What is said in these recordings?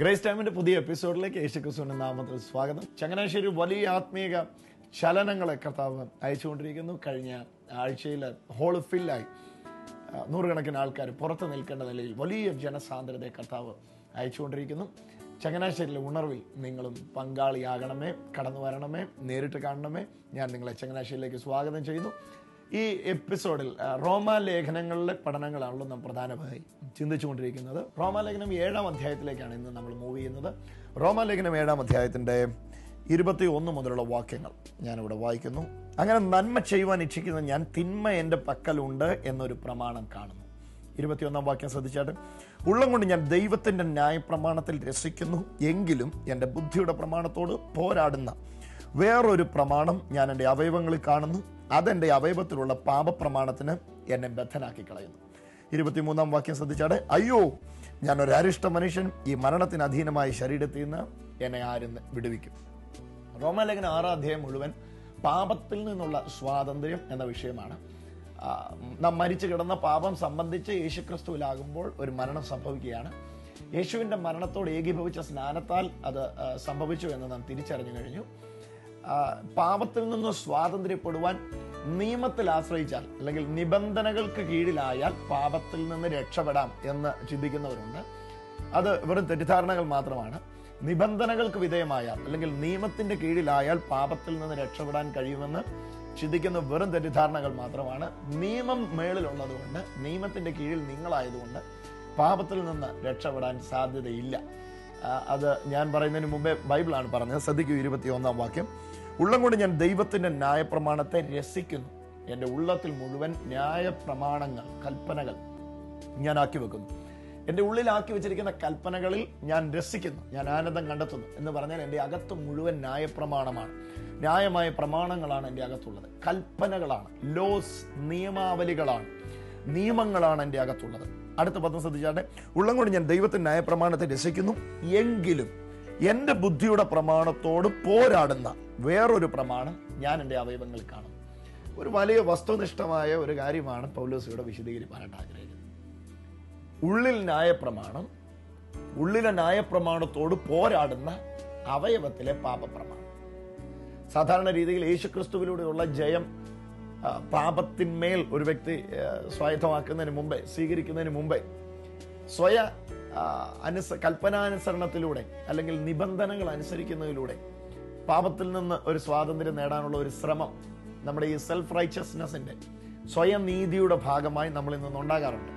Grace ടൈമിന്റെ പുതിയ എപ്പിസോഡിലേക്ക് യേശുക്രിസ്തുവിന്റെ നാമത്തിൽ സ്വാഗതം. ചങ്ങനാശ്ശേരി വലിയ ആത്മീയ ചലനങ്ങളെ കർത്താവ് അയച്ചുകൊണ്ടിരിക്കുന്നു. കഴിഞ്ഞ ആഴ്ചയിൽ ഹോൾ ഫില്ലായി നൂറുകണക്കിന് ആൾക്കാർ പുറത്ത് നിൽക്കേണ്ട നിലയിൽ വലിയ ജനസാന്ദ്രതയെ കർത്താവ് അയച്ചുകൊണ്ടിരിക്കുന്നു. ചങ്ങനാശ്ശേരിയിലെ ഉണർവിൽ നിങ്ങളും പങ്കാളിയാകണമേ കടന്നു വരണമേ നേരിട്ട് കാണണമേ. ഞാൻ നിങ്ങളെ ചങ്ങനാശ്ശേരിയിലേക്ക് സ്വാഗതം ചെയ്യുന്നു. ഈ എപ്പിസോഡിൽ റോമാലേഖനങ്ങളിലെ പഠനങ്ങളാണല്ലോ നാം പ്രധാനമായി ചിന്തിച്ചുകൊണ്ടിരിക്കുന്നത്. റോമാലേഖനം ഏഴാം അധ്യായത്തിലേക്കാണ് ഇന്ന് നമ്മൾ മൂവ് ചെയ്യുന്നത്. റോമാലേഖനം ഏഴാം അധ്യായത്തിന്റെ ഇരുപത്തി ഒന്ന് മുതലുള്ള വാക്യങ്ങൾ ഞാനിവിടെ വായിക്കുന്നു. അങ്ങനെ നന്മ ചെയ്യുവാൻ ഇച്ഛിക്കുന്ന ഞാൻ തിന്മ എന്റെ പക്കലുണ്ട് എന്നൊരു പ്രമാണം കാണുന്നു. ഇരുപത്തിയൊന്നാം വാക്യം ശ്രദ്ധിച്ചാട്ട്. ഉള്ളം കൊണ്ട് ഞാൻ ദൈവത്തിന്റെ ന്യായപ്രമാണത്തിൽ രസിക്കുന്നു. എങ്കിലും എന്റെ ബുദ്ധിയുടെ പ്രമാണത്തോട് പോരാടുന്ന വേറൊരു പ്രമാണം ഞാൻ എന്റെ അവയവങ്ങളിൽ കാണുന്നു. അതെന്റെ അവയവത്തിലുള്ള പാപപ്രമാണത്തിന് എന്നെ ബദ്ധനാക്കി കളയുന്നു ഇരുപത്തിമൂന്നാം വാക്യം ശ്രദ്ധിച്ചാടെ അയ്യോ ഞാൻ ഒരു അരിഷ്ട മനുഷ്യൻ ഈ മരണത്തിന് അധീനമായ ശരീരത്തിൽ നിന്ന് എന്നെ ആരും വിടുവിക്കും. റോമാലേഖന ആറാം അധ്യായം മുഴുവൻ പാപത്തിൽ നിന്നുള്ള സ്വാതന്ത്ര്യം എന്ന വിഷയമാണ്. നാം മരിച്ചു കിടന്ന പാപം സംബന്ധിച്ച് യേശുക്രിസ്തുവിലാകുമ്പോൾ ഒരു മരണം സംഭവിക്കുകയാണ്. യേശുവിന്റെ മരണത്തോട് ഏകീഭവിച്ച സ്നാനത്താൽ അത് സംഭവിച്ചു എന്ന് നാം തിരിച്ചറിഞ്ഞു കഴിഞ്ഞു. പാപത്തിൽ നിന്ന് സ്വാതന്ത്ര്യപ്പെടുവാൻ നിയമത്തിൽ ആശ്രയിച്ചാൽ അല്ലെങ്കിൽ നിബന്ധനകൾക്ക് കീഴിലായാൽ പാപത്തിൽ നിന്ന് രക്ഷപ്പെടാം എന്ന് ചിന്തിക്കുന്നവരുണ്ട്. അത് വെറും തെറ്റിദ്ധാരണകൾ മാത്രമാണ്. നിബന്ധനകൾക്ക് വിധേയമായാൽ അല്ലെങ്കിൽ നിയമത്തിന്റെ കീഴിലായാൽ പാപത്തിൽ നിന്ന് രക്ഷപ്പെടാൻ കഴിയുമെന്ന് ചിന്തിക്കുന്ന വെറും തെറ്റിദ്ധാരണകൾ മാത്രമാണ്. നിയമം മേളിലുള്ളതുകൊണ്ട് നിയമത്തിന്റെ കീഴിൽ നിങ്ങളായതുകൊണ്ട് പാപത്തിൽ നിന്ന് രക്ഷപ്പെടാൻ സാധ്യതയില്ല. അത് ഞാൻ പറയുന്നതിന് മുമ്പേ ബൈബിളാണ് പറഞ്ഞത്. ശ്രദ്ധിക്കൂ ഇരുപത്തി ഒന്നാം വാക്യം. ഉള്ളം കൊണ്ട് ഞാൻ ദൈവത്തിന്റെ ന്യായപ്രമാണത്തെ രസിക്കുന്നു. എന്റെ ഉള്ളത്തിൽ മുഴുവൻ ന്യായപ്രമാണങ്ങൾ കൽപ്പനകൾ ഞാൻ ആക്കി വെക്കുന്നു. എന്റെ ഉള്ളിൽ ആക്കി വെച്ചിരിക്കുന്ന കൽപ്പനകളിൽ ഞാൻ രസിക്കുന്നു. ഞാൻ ആനന്ദം കണ്ടെത്തുന്നു എന്ന് പറഞ്ഞാൽ എന്റെ അകത്ത് മുഴുവൻ ന്യായപ്രമാണമാണ്. ന്യായമായ പ്രമാണങ്ങളാണ് എന്റെ അകത്തുള്ളത്. കൽപ്പനകളാണ്. ലോസ് നിയമാവലികളാണ്. നിയമങ്ങളാണ് എന്റെ അകത്തുള്ളത്. അടുത്ത പദം ശ്രദ്ധിച്ചാട്ടെ. ഉള്ളം കൊണ്ട് ഞാൻ ദൈവത്തിന്റെ ന്യായപ്രമാണത്തെ രസിക്കുന്നു. എങ്കിലും എന്റെ ബുദ്ധിയുടെ പ്രമാണത്തോട് പോരാടുന്ന വേറൊരു പ്രമാണം ഞാൻ എന്റെ അവയവങ്ങളിൽ കാണും. ഒരു വലിയ വസ്തുനിഷ്ഠമായ ഒരു കാര്യമാണ് പൗലോസ് ഇവിടെ വിശദീകരിക്കാനായിട്ട് ആഗ്രഹിക്കുന്നത്. ഉള്ളിൽ ന്യായപ്രമാണം ഉള്ളിലെ ന്യായപ്രമാണത്തോട് പോരാടുന്ന അവയവത്തിലെ പാപപ്രമാണം. സാധാരണ രീതിയിൽ യേശുക്രിസ്തുവിലൂടെയുള്ള ജയം പാപത്തിന്മേൽ ഒരു വ്യക്തി സ്വായത്തമാക്കുന്നതിന് മുമ്പേ സ്വീകരിക്കുന്നതിന് മുമ്പേ സ്വയ അനുസ കൽപ്പനാനുസരണത്തിലൂടെ അല്ലെങ്കിൽ നിബന്ധനകൾ അനുസരിക്കുന്നതിലൂടെ പാപത്തിൽ നിന്ന് ഒരു സ്വാതന്ത്ര്യം നേടാനുള്ള ഒരു ശ്രമം നമ്മുടെ ഈ സെൽഫ് റൈച്ചസ്നെസ്സിന്റെ സ്വയം നീതിയുടെ ഭാഗമായി നമ്മളിൽ നിന്നുണ്ടാകാറുണ്ട്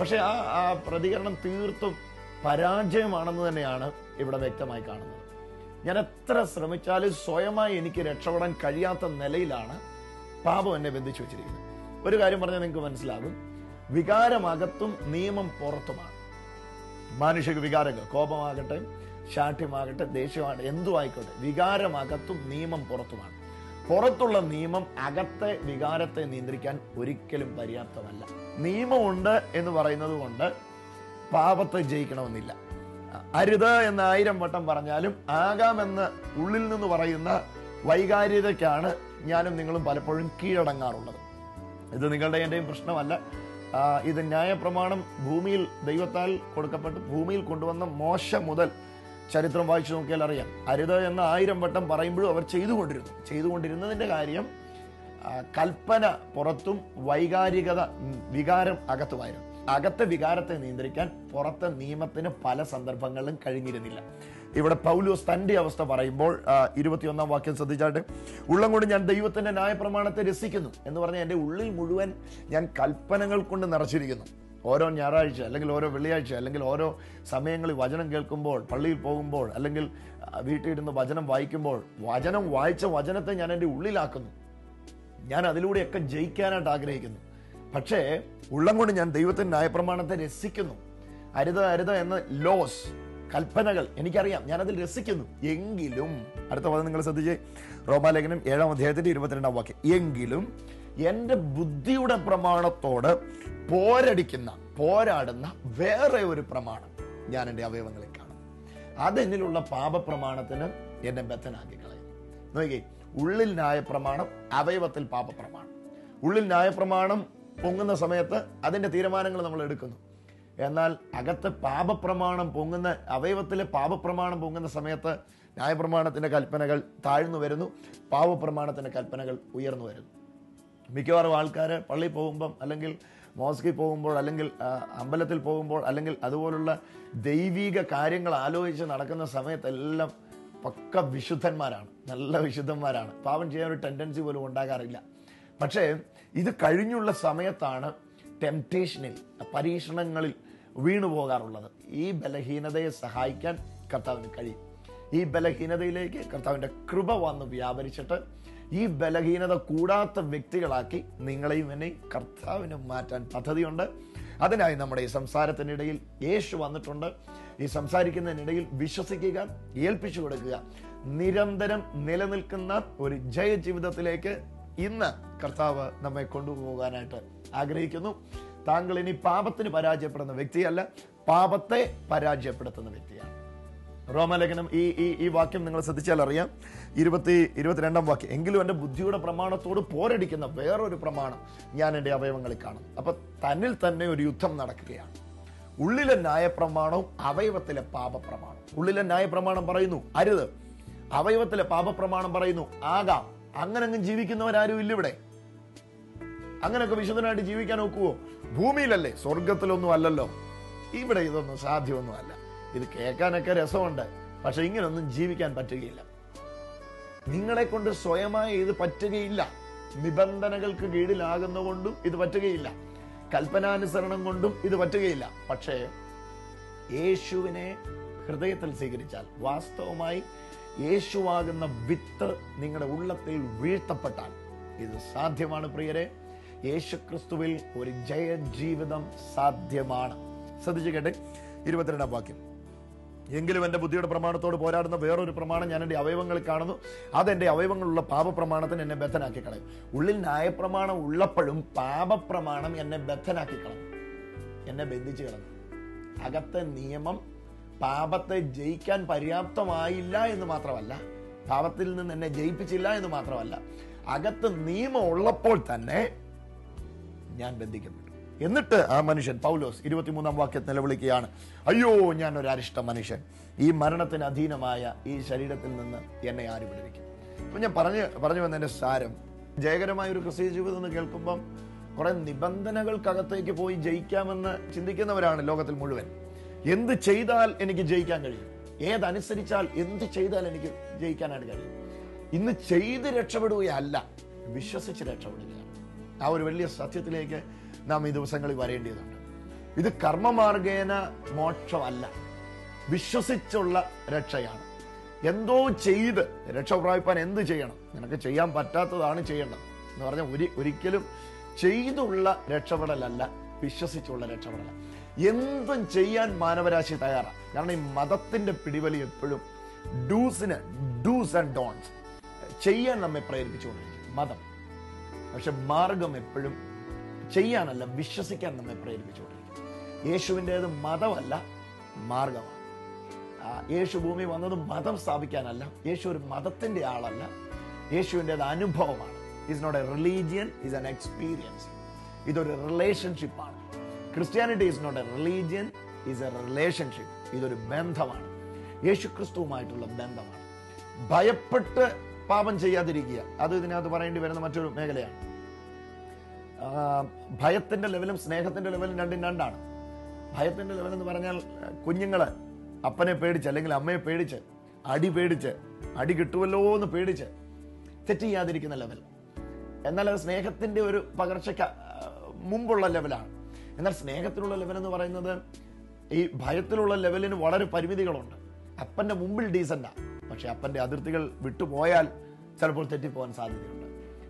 പക്ഷെ ആ ആ പ്രതികരണം തീർത്തും പരാജയമാണെന്ന് തന്നെയാണ് ഇവിടെ വ്യക്തമായി കാണുന്നത്. ഞാൻ എത്ര ശ്രമിച്ചാലും സ്വയമായി എനിക്ക് രക്ഷപ്പെടാൻ കഴിയാത്ത നിലയിലാണ് പാപം എന്നെ ബന്ധിച്ചു വെച്ചിരിക്കുന്നത്. ഒരു കാര്യം പറഞ്ഞാൽ നിങ്ങൾക്ക് മനസ്സിലാകും. വികാരമകത്തും നിയമം പുറത്തുമാണ്. മാനുഷിക വികാരങ്ങൾ. കോപമാകട്ടെ ശാഠ്യമാകട്ടെ ദേഷ്യമാകട്ടെ എന്തും ആയിക്കോട്ടെ വികാരമകത്തും നിയമം പുറത്തുമാണ്. പുറത്തുള്ള നിയമം അകത്തെ വികാരത്തെ നിയന്ത്രിക്കാൻ ഒരിക്കലും പര്യാപ്തമല്ല. നിയമമുണ്ട് എന്ന് പറയുന്നത് കൊണ്ട് പാപത്തെ ജയിക്കണമെന്നില്ല. അരുത് എന്ന് ആയിരം വട്ടം പറഞ്ഞാലും ആകാമെന്ന് ഉള്ളിൽ നിന്ന് പറയുന്ന വൈകാര്യതയ്ക്കാണ് ഞാനും നിങ്ങളും പലപ്പോഴും കീഴടങ്ങാറുള്ളത്. ഇത് നിങ്ങളുടെ എന്റെയും പ്രശ്നമല്ല. ഇത് ന്യായപ്രമാണം ഭൂമിയിൽ ദൈവത്താൽ കൊടുക്കപ്പെട്ട് ഭൂമിയിൽ കൊണ്ടുവന്ന മോശ മുതൽ ചരിത്രം വായിച്ചു നോക്കിയാൽ അറിയാം. അരുത് എന്ന ആയിരം വട്ടം പറയുമ്പോഴും അവർ ചെയ്തുകൊണ്ടിരുന്നു. ചെയ്തുകൊണ്ടിരുന്നതിന്റെ കാര്യം കൽപ്പന പുറത്തും വൈകാരികത വികാരം അകത്തുമായിരുന്നു. അകത്തെ വികാരത്തെ നിയന്ത്രിക്കാൻ പുറത്തെ നിയമത്തിന് പല സന്ദർഭങ്ങളിലും കഴിഞ്ഞിരുന്നില്ല. ഇവിടെ പൗലോസ് തന്റെ അവസ്ഥ പറയുമ്പോൾ ഇരുപത്തിയൊന്നാം വാക്യം ശ്രദ്ധിച്ചാട്ടെ. ഉള്ളം കൊണ്ട് ഞാൻ ദൈവത്തിന്റെ ന്യായപ്രമാണത്തെ രസിക്കുന്നു എന്ന് പറഞ്ഞാൽ എന്റെ ഉള്ളിൽ മുഴുവൻ ഞാൻ കൽപ്പനകൾ കൊണ്ട് നിറച്ചിരിക്കുന്നു. ഓരോ ഞായറാഴ്ച അല്ലെങ്കിൽ ഓരോ വെള്ളിയാഴ്ച അല്ലെങ്കിൽ ഓരോ സമയങ്ങളിൽ വചനം കേൾക്കുമ്പോൾ പള്ളിയിൽ പോകുമ്പോൾ അല്ലെങ്കിൽ വീട്ടിലിരുന്ന് വചനം വായിക്കുമ്പോൾ വചനം വായിച്ച വചനത്തെ ഞാൻ എന്റെ ഉള്ളിലാക്കുന്നു. ഞാൻ അതിലൂടെയൊക്കെ ജയിക്കാനായിട്ട് ആഗ്രഹിക്കുന്നു. പക്ഷേ ഉള്ളം കൊണ്ട് ഞാൻ ദൈവത്തിന്റെ ന്യായപ്രമാണത്തെ രസിക്കുന്നു. അരുത് അരുത് എന്ന ലോസ് കൽപ്പനകൾ. എനിക്കറിയാം. ഞാൻ അതിൽ രസിക്കുന്നു. എങ്കിലും അടുത്ത പദം നിങ്ങൾ ശ്രദ്ധിച്ചേ. റോമാലേഖനം ഏഴാം അധ്യായത്തിന്റെ ഇരുപത്തിരണ്ടാം വാക്യം. എങ്കിലും എന്റെ ബുദ്ധിയുടെ പ്രമാണത്തോട് പോരടിക്കുന്ന പോരാടുന്ന വേറെ ഒരു പ്രമാണം ഞാൻ എന്റെ അവയവങ്ങളിൽ കാണും. അതെന്നിലുള്ള പാപപ്രമാണത്തിന് എന്നെ ബദ്ധനാക്കി കളയും നോക്കി ഉള്ളിൽ ന്യായപ്രമാണം അവയവത്തിൽ പാപപ്രമാണം. ഉള്ളിൽ ന്യായപ്രമാണം പൊങ്ങുന്ന സമയത്ത് അതിന്റെ തീരുമാനങ്ങൾ നമ്മൾ എടുക്കുന്നു. എന്നാൽ അകത്ത് പാപപ്രമാണം പൊങ്ങുന്ന അവയവത്തിലെ പാപപ്രമാണം പൊങ്ങുന്ന സമയത്ത് ന്യായപ്രമാണത്തിന്റെ കൽപ്പനകൾ താഴ്ന്നു വരുന്നു പാപപ്രമാണത്തിന്റെ കൽപ്പനകൾ ഉയർന്നു വരുന്നു. മിക്കവാറും ആൾക്കാർ പള്ളി പോകുമ്പം അല്ലെങ്കിൽ മോസ്കിൽ പോകുമ്പോൾ അല്ലെങ്കിൽ അമ്പലത്തിൽ പോകുമ്പോൾ അല്ലെങ്കിൽ അതുപോലുള്ള ദൈവീക കാര്യങ്ങൾ ആലോചിച്ച് നടക്കുന്ന സമയത്തെല്ലാം പക്ക വിശുദ്ധന്മാരാണ് നല്ല വിശുദ്ധന്മാരാണ്. പാപം ചെയ്യാൻ ഒരു ടെൻഡൻസി പോലും ഉണ്ടാകാറില്ല. പക്ഷേ ഇത് കഴിഞ്ഞുള്ള സമയത്താണ് ടെംപ്റ്റേഷനിൽ പരീക്ഷണങ്ങളിൽ വീണു പോകാറുള്ളത്. ഈ ബലഹീനതയെ സഹായിക്കാൻ കർത്താവിന് കഴിയും. ഈ ബലഹീനതയിലേക്ക് കർത്താവിന്റെ കൃപ വന്ന് വ്യാപരിച്ചിട്ട് ഈ ബലഹീനത കൂടാത്ത വ്യക്തികളാക്കി നിങ്ങളെയും എന്നെയും കർത്താവിന് മാറ്റാൻ പദ്ധതിയുണ്ട്. അതിനായി നമ്മുടെ ഈ സംസാരത്തിനിടയിൽ യേശു വന്നിട്ടുണ്ട്. ഈ സംസാരിക്കുന്നതിനിടയിൽ വിശ്വസിക്കുക ഏൽപ്പിച്ചു കൊടുക്കുക. നിരന്തരം നിലനിൽക്കുന്ന ഒരു ജയജീവിതത്തിലേക്ക് ഇന്ന് കർത്താവ് നമ്മെ കൊണ്ടുപോകാനായിട്ട് ആഗ്രഹിക്കുന്നു. താങ്കൾ ഇനി പാപത്തിന് പരാജയപ്പെടുന്ന വ്യക്തിയല്ല പാപത്തെ പരാജയപ്പെടുത്തുന്ന വ്യക്തിയാണ്. റോമലേഖനം ഈ ഈ ഈ വാക്യം നിങ്ങൾ ശ്രദ്ധിച്ചാൽ അറിയാം. ഇരുപത്തി ഇരുപത്തിരണ്ടാം വാക്യം. എങ്കിലും എന്റെ ബുദ്ധിയുടെ പ്രമാണത്തോട് പോരടിക്കുന്ന വേറൊരു പ്രമാണം ഞാൻ എന്റെ അവയവങ്ങളിൽ കാണും അപ്പൊ തന്നിൽ തന്നെ ഒരു യുദ്ധം നടക്കുകയാണ്. ഉള്ളിലെ ന്യായപ്രമാണവും അവയവത്തിലെ പാപപ്രമാണം. ഉള്ളിലെ ന്യായപ്രമാണം പറയുന്നു അരുത്. അവയവത്തിലെ പാപപ്രമാണം പറയുന്നു ആകാം. അങ്ങനെ അങ്ങ് ജീവിക്കുന്നവരാരും ഇല്ല ഇവിടെ അങ്ങനെയൊക്കെ വിശുദ്ധനായിട്ട് ജീവിക്കാൻ ഒക്കുവോ? ഭൂമിയിലല്ലേ? സ്വർഗത്തിലൊന്നും അല്ലല്ലോ. ഇവിടെ ഇതൊന്നും സാധ്യമൊന്നും അല്ല ഇത് കേൾക്കാനൊക്കെ രസമുണ്ട്. പക്ഷെ ഇങ്ങനൊന്നും ജീവിക്കാൻ പറ്റുകയില്ല. നിങ്ങളെ കൊണ്ട് സ്വയമായി ഇത് പറ്റുകയില്ല. നിബന്ധനകൾക്ക് കീഴിലാകുന്നതുകൊണ്ടും ഇത് പറ്റുകയില്ല. കൽപ്പനാനുസരണം കൊണ്ടും ഇത് പറ്റുകയില്ല. പക്ഷേ യേശുവിനെ ഹൃദയത്തിൽ സ്വീകരിച്ചാൽ വാസ്തവമായി യേശുവാകുന്ന വിത്ത് നിങ്ങളുടെ ഉള്ളത്തിൽ വീഴ്ത്തപ്പെട്ടാൽ ഇത് സാധ്യമാണ് പ്രിയരെ. യേശു ഒരു ജയ ജീവിതം സാധ്യമാണ്. ശ്രദ്ധിച്ചു കേട്ടെ ഇരുപത്തിരണ്ടാം വാക്യം. എങ്കിലും എന്റെ ബുദ്ധിയുടെ പ്രമാണത്തോട് പോരാടുന്ന വേറൊരു പ്രമാണം ഞാൻ എന്റെ അവയവങ്ങളിൽ കാണുന്നു. അതെന്റെ അവയവങ്ങളുള്ള പാപപ്രമാണത്തിന് എന്നെ ബദ്ധനാക്കി കളയും. ഉള്ളിൽ ന്യായപ്രമാണം ഉള്ളപ്പോഴും പാപപ്രമാണം എന്നെ ബദ്ധനാക്കി കളഞ്ഞു എന്നെ ബന്ധിച്ചു കളഞ്ഞു അകത്തെ നിയമം പാപത്തെ ജയിക്കാൻ പര്യാപ്തമായില്ല എന്ന് മാത്രമല്ല പാപത്തിൽ നിന്ന് എന്നെ ജയിപ്പിച്ചില്ല എന്ന് മാത്രമല്ല അകത്ത് നിയമം ഉള്ളപ്പോൾ തന്നെ ഞാൻ ബന്ധിക്കപ്പെട്ടു. എന്നിട്ട് ആ മനുഷ്യൻ പൗലോസ് ഇരുപത്തിമൂന്നാം വാക്യത്തിൽ നിലവിളിക്കുകയാണ് അയ്യോ ഞാൻ ഒരു അരിഷ്ട മനുഷ്യൻ. ഈ മരണത്തിന് അധീനമായ ഈ ശരീരത്തിൽ നിന്ന് എന്നെ ആര് വിടുവിക്കും? അപ്പൊ ഞാൻ പറഞ്ഞു പറഞ്ഞു വന്നതിന്റെ സാരം ജയകരമായ ഒരു ക്രിസ്തീയ ജീവിതം എന്ന് കേൾക്കുമ്പം കുറെ നിബന്ധനകൾക്കകത്തേക്ക് പോയി ജയിക്കാമെന്ന് ചിന്തിക്കുന്നവരാണ് ലോകത്തിൽ മുഴുവൻ. എന്ത് ചെയ്താൽ എനിക്ക് ജയിക്കാൻ കഴിയും? ഏതനുസരിച്ചാൽ എന്ത് ചെയ്താൽ എനിക്ക് ജയിക്കാനായിട്ട് കഴിയും? ഇന്ന് ചെയ്ത് രക്ഷപ്പെടുകയല്ല വിശ്വസിച്ച് രക്ഷപ്പെടുകയാണ്. ആ ഒരു വലിയ സത്യത്തിലേക്ക് നാം ഈ ദിവസങ്ങളിൽ വരേണ്ടതുണ്ട്. ഇത് കർമ്മമാർഗേന മോക്ഷമല്ല. വിശ്വസിച്ചുള്ള രക്ഷയാണ്. എന്തോ ചെയ്ത് രക്ഷ പ്രാപിപ്പാൻ എന്ത് ചെയ്യണം? നിനക്ക് ചെയ്യാൻ പറ്റാത്തതാണ് ചെയ്യേണ്ടത്. എന്ന് പറഞ്ഞാൽ ഒരു ഒരിക്കലും ചെയ്തുള്ള രക്ഷപ്പെടലല്ല വിശ്വസിച്ചുള്ള രക്ഷപ്പെടല. എന്തും ചെയ്യാൻ മാനവരാശി തയ്യാറാണ് കാരണം ഈ മതത്തിന്റെ പിടിവലി എപ്പോഴും ഡൂസിന് ഡൂസ് ആൻഡ് ഡോൺസ് ചെയ്യാൻ നമ്മെ പ്രേരിപ്പിച്ചുകൊണ്ടിരിക്കും മതം. പക്ഷെ മാർഗം എപ്പോഴും ചെയ്യാനല്ല വിശ്വസിക്കാൻ നമ്മെ പ്രേരിപ്പിച്ചുകൊണ്ടിരിക്കും യേശുവിന്റെത് മതമല്ല മാർഗമാണ്. യേശു ഭൂമി വന്നത് മതം സ്ഥാപിക്കാനല്ല യേശു ഒരു മതത്തിന്റെ ആളല്ല യേശുവിന്റെത് അനുഭവമാണ്. Is not a religion is an experience ഇതൊരു റിലേഷൻഷിപ്പാണ് Christianity is not a religion is a relationship ഇതൊരു ബന്ധമാണ്. യേശു ക്രിസ്തുവുമായിട്ടുള്ള ബന്ധമാണ്. ഭയപ്പെട്ട് പാപം ചെയ്യാതിരിക്കുക. അത് ഇതിനകത്ത് പറയേണ്ടി വരുന്ന മറ്റൊരു മേഖലയാണ്. ഭയത്തിന്റെ ലെവലും സ്നേഹത്തിന്റെ ലെവലും രണ്ടും രണ്ടാണ്. ഭയത്തിന്റെ ലെവൽ എന്ന് പറഞ്ഞാൽ കുഞ്ഞുങ്ങൾ അപ്പനെ പേടിച്ച് അല്ലെങ്കിൽ അമ്മയെ പേടിച്ച് അടി പേടിച്ച് അടി കിട്ടുമല്ലോ എന്ന് പേടിച്ച് തെറ്റ് ചെയ്യാതിരിക്കുന്ന ലെവൽ. എന്നാൽ അത് സ്നേഹത്തിന്റെ ഒരു പകർച്ചയ്ക്ക് മുമ്പുള്ള ലെവലാണ്. എന്നാൽ സ്നേഹത്തിലുള്ള ലെവൽ എന്ന് പറയുന്നത് ഈ ഭയത്തിലുള്ള ലെവലിന് വളരെ പരിമിതികളുണ്ട്. അപ്പന്റെ മുമ്പിൽ ഡീസന്റാ. പക്ഷെ അപ്പന്റെ അതിർത്തികൾ വിട്ടുപോയാൽ ചിലപ്പോൾ തെറ്റിപ്പോകാൻ സാധ്യതയുണ്ട്.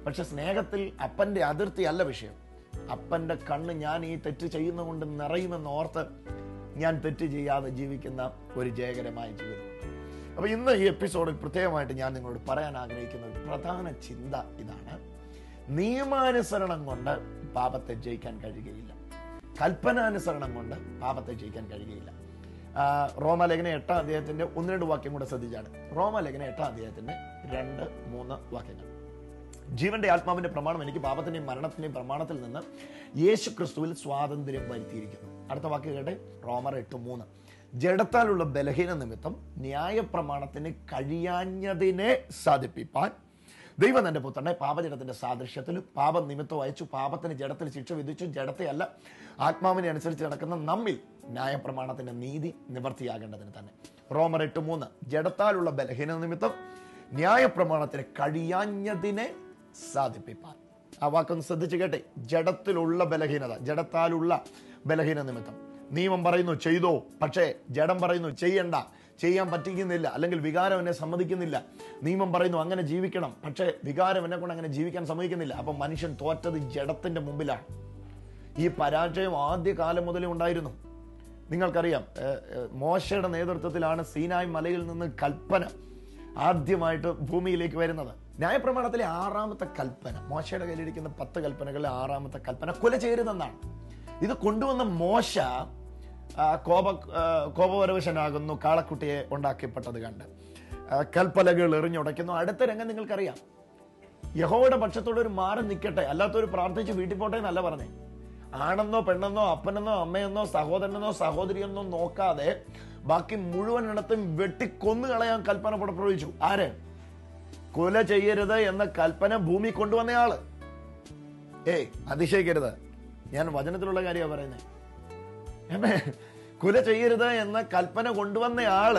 പക്ഷെ സ്നേഹത്തിൽ അപ്പന്റെ അതിർത്തി അല്ല വിഷയം. അപ്പന്റെ കണ്ണ് ഞാൻ ഈ തെറ്റ് ചെയ്യുന്നതുകൊണ്ട് നിറയുമെന്ന് ഓർത്ത് ഞാൻ തെറ്റ് ചെയ്യാതെ ജീവിക്കുന്ന ഒരു ജയകരമായ ജീവിതം. അപ്പൊ ഇന്ന് ഈ എപ്പിസോഡിൽ പ്രത്യേകമായിട്ട് ഞാൻ നിങ്ങളോട് പറയാൻ ആഗ്രഹിക്കുന്ന ഒരു പ്രധാന ചിന്ത ഇതാണ്. നിയമാനുസരണം കൊണ്ട് പാപത്തെ ജയിക്കാൻ കഴിയുകയില്ല. കൽപ്പനാനുസരണം കൊണ്ട് പാപത്തെ ജയിക്കാൻ കഴിയുകയില്ല. റോമാലേഖന എട്ടാം അദ്ദേഹത്തിന്റെ ഒന്ന് രണ്ട് വാക്യം കൂടെ ശ്രദ്ധിച്ചാണ്. റോമാലേഖന എട്ടാം അദ്ദേഹത്തിന്റെ രണ്ട് മൂന്ന് വാക്യങ്ങൾ. ജീവന്റെ ആത്മാവിന്റെ പ്രമാണം എനിക്ക് പാപത്തിന്റെയും മരണത്തിന്റെയും പ്രമാണത്തിൽ നിന്ന് യേശു ക്രിസ്തുവിൽ സ്വാതന്ത്ര്യം വരുത്തിയിരിക്കുന്നു. അടുത്ത വാക്ക് കേട്ടെ? റോമർ എട്ട് മൂന്ന്. ജഡത്താലുള്ള ബലഹീന നിമിത്തം ന്യായപ്രമാണത്തിന് കഴിയാഞ്ഞതിനെ സാധിപ്പിപ്പാൻ ദൈവം തന്റെ പുത്രനെ പാപജടത്തിന്റെ സാദൃശ്യത്തിൽ പാപം നിമിത്തം അയച്ചു പാപത്തിന് ജഡത്തിൽ ശിക്ഷ വിധിച്ചു ജഡത്തെ അല്ല ആത്മാവിനെ അനുസരിച്ച് നടക്കുന്ന നമ്മിൽ ന്യായപ്രമാണത്തിന്റെ നീതി നിവർത്തിയാകേണ്ടതിന് തന്നെ. റോമർ എട്ട് മൂന്ന്. ജഡത്താലുള്ള ബലഹീന നിമിത്തം ന്യായപ്രമാണത്തിന് കഴിയാഞ്ഞതിനെ സാധിപ്പിപ്പാൻ. ആ വാക്കൊന്ന് ശ്രദ്ധിച്ചു കേട്ടെ. ജഡത്തിലുള്ള ബലഹീനത ജഡത്താലുള്ള ബലഹീന നിമിത്തം. നിയമം പറയുന്നു ചെയ്തോ. പക്ഷേ ജഡം പറയുന്നു ചെയ്യണ്ട. ചെയ്യാൻ പറ്റിക്കുന്നില്ല. അല്ലെങ്കിൽ വികാരം എന്നെ സമ്മതിക്കുന്നില്ല. നിയമം പറയുന്നു അങ്ങനെ ജീവിക്കണം. പക്ഷേ വികാരം എന്നെ കൊണ്ട് അങ്ങനെ ജീവിക്കാൻ സമ്മതിക്കുന്നില്ല. അപ്പൊ മനുഷ്യൻ തോറ്റത് ജഡത്തിന്റെ മുമ്പിലാണ്. ഈ പരാജയം ആദ്യ കാലം മുതലേ ഉണ്ടായിരുന്നു. നിങ്ങൾക്കറിയാം മോശയുടെ നേതൃത്വത്തിലാണ് സീനായ് മലയിൽ നിന്ന് കൽപ്പന ആദ്യമായിട്ട് ഭൂമിയിലേക്ക് വരുന്നത്. ന്യായപ്രമാണത്തിലെ ആറാമത്തെ കൽപ്പന മോശയുടെ കയ്യിലിരിക്കുന്ന പത്ത് കൽപ്പനകളിലെ ആറാമത്തെ കൽപ്പന കൊല ചെയ്യരുതെന്നാണ് ഇത് കൊണ്ടുവന്ന മോശ കോപ കോപപരവശനാകുന്നു കാളക്കുട്ടിയെ ഉണ്ടാക്കിപ്പെട്ടത് കണ്ട്. കൽപ്പലകൾ എറിഞ്ഞുടയ്ക്കുന്നു. അടുത്ത രംഗം നിങ്ങൾക്കറിയാം. യഹോയുടെ പക്ഷത്തോടെ ഒരു മാറി നിൽക്കട്ടെ. അല്ലാത്തൊരു പ്രാർത്ഥിച്ച് വീട്ടിൽ പോട്ടെ എന്നല്ല പറഞ്ഞേ. ആണെന്നോ പെണ്ണെന്നോ അപ്പനെന്നോ അമ്മയെന്നോ സഹോദരനെന്നോ സഹോദരിയെന്നോ നോക്കാതെ ബാക്കി മുഴുവൻ ഇടത്തും വെട്ടിക്കൊന്നു കളയാൻ കൽപ്പന പുറപ്പെടുവിച്ചു. ആര്? കൊല ചെയ്യരുത് എന്ന കൽപ്പന ഭൂമി കൊണ്ടുവന്നയാൾ. ഏയ് അതിശയിക്കരുത്. ഞാൻ വചനത്തിലുള്ള കാര്യമാണ് പറയുന്നത് കൊല ചെയ്യരുത് എന്ന കൽപ്പന കൊണ്ടുവന്ന ആൾ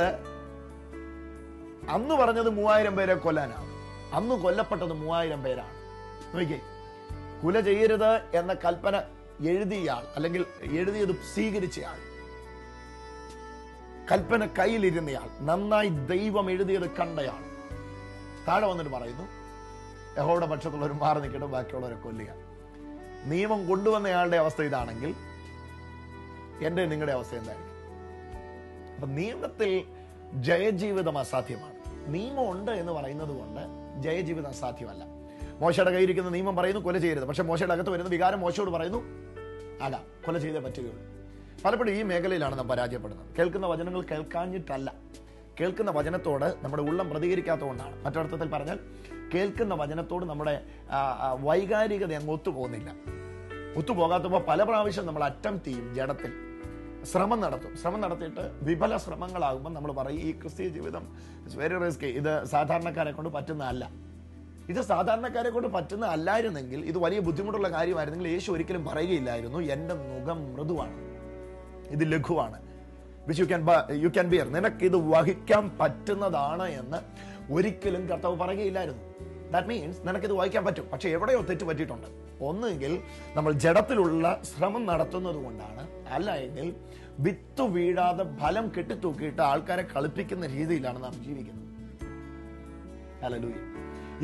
അന്ന് പറഞ്ഞത് മൂവായിരം പേരെ കൊല്ലാനാണ്. അന്ന് കൊല്ലപ്പെട്ടത് മൂവായിരം പേരാണ്. നോക്കിയേ കുല ചെയ്യരുത് എന്ന കൽപ്പന എഴുതിയയാൾ അല്ലെങ്കിൽ എഴുതിയത് സ്വീകരിച്ചയാൾ കൽപ്പന കയ്യിലിരുന്നയാൾ നന്നായി ദൈവം എഴുതിയത് കണ്ടയാൾ താഴെ വന്നിട്ട് പറയുന്നു യഹോയുടെ പക്ഷത്തുള്ളവർ മാറി നിൽക്കട്ടെ ബാക്കിയുള്ളവരെ കൊല്ലുക. നിയമം കൊണ്ടുവന്നയാളുടെ അവസ്ഥ ഇതാണെങ്കിൽ എന്റെ നിങ്ങളുടെ അവസ്ഥ എന്തായിരിക്കും? അപ്പൊ നിയമത്തിൽ ജയജീവിതം അസാധ്യമാണ്. നിയമം ഉണ്ട് എന്ന് പറയുന്നത് കൊണ്ട് ജയജീവിതം അസാധ്യമല്ല. മോശയുടെ കയ്യിരിക്കുന്ന നിയമം പറയുന്നു കൊല ചെയ്യരുത്. പക്ഷെ മോശയുടെ അകത്ത് വരുന്ന വികാരം മോശയോട് പറയുന്നു അല്ല കൊല ചെയ്തേ പറ്റുകയുള്ളൂ. പലപ്പോഴും ഈ മേഖലയിലാണ് നാം പരാജയപ്പെടുന്നത്. കേൾക്കുന്ന വചനങ്ങൾ കേൾക്കാഞ്ഞിട്ടല്ല. കേൾക്കുന്ന വചനത്തോട് നമ്മുടെ ഉള്ളം പ്രതികരിക്കാത്തതുകൊണ്ടാണ് മറ്റൊരർത്ഥത്തിൽ പറഞ്ഞാൽ കേൾക്കുന്ന വചനത്തോട് നമ്മുടെ വൈകാരികത അങ്ങ് ഒത്തുപോകുന്നില്ല. ഒത്തുപോകാത്തപ്പോൾ പല പ്രാവശ്യം നമ്മൾ അറ്റംപ്റ്റ് ചെയ്യും ജഡത്തിൽ. ശ്രമം നടത്തും. ശ്രമം നടത്തിയിട്ട് വിഫല ശ്രമങ്ങളാകുമ്പോൾ നമ്മൾ പറയും ഈ ക്രിസ്തീയ ജീവിതം വെരി റിസ്കി ഇത് സാധാരണക്കാരെ കൊണ്ട് പറ്റുന്നതല്ല. ഇത് സാധാരണക്കാരെ കൊണ്ട് പറ്റുന്ന അല്ലായിരുന്നെങ്കിൽ ഇത് വലിയ ബുദ്ധിമുട്ടുള്ള കാര്യമായിരുന്നെങ്കിൽ യേശു ഒരിക്കലും പറയുകയില്ലായിരുന്നു എന്റെ മുഖം മൃദുവാണ്. ഇത് ലഘുവാണ്. Which you can you can bear ഇത് വഹിക്കാൻ പറ്റുന്നതാണ് എന്ന് ഒരിക്കലും കർത്താവ് പറയുകയില്ലായിരുന്നു. ദാറ്റ് മീൻസ് നിനക്കിത് വഹിക്കാൻ പറ്റും. പക്ഷെ എവിടെയോ തെറ്റ് പറ്റിയിട്ടുണ്ട്. ഒന്നുകിൽ നമ്മൾ ജഡത്തിലുള്ള ശ്രമം നടത്തുന്നത് കൊണ്ടാണ് അല്ല എങ്കിൽ വിത്ത് വീഴാതെ ഫലം കെട്ടിത്തൂക്കിയിട്ട് ആൾക്കാരെ കളിപ്പിക്കുന്ന രീതിയിലാണ് നാം ജീവിക്കുന്നത്. ഹല്ലേലൂയ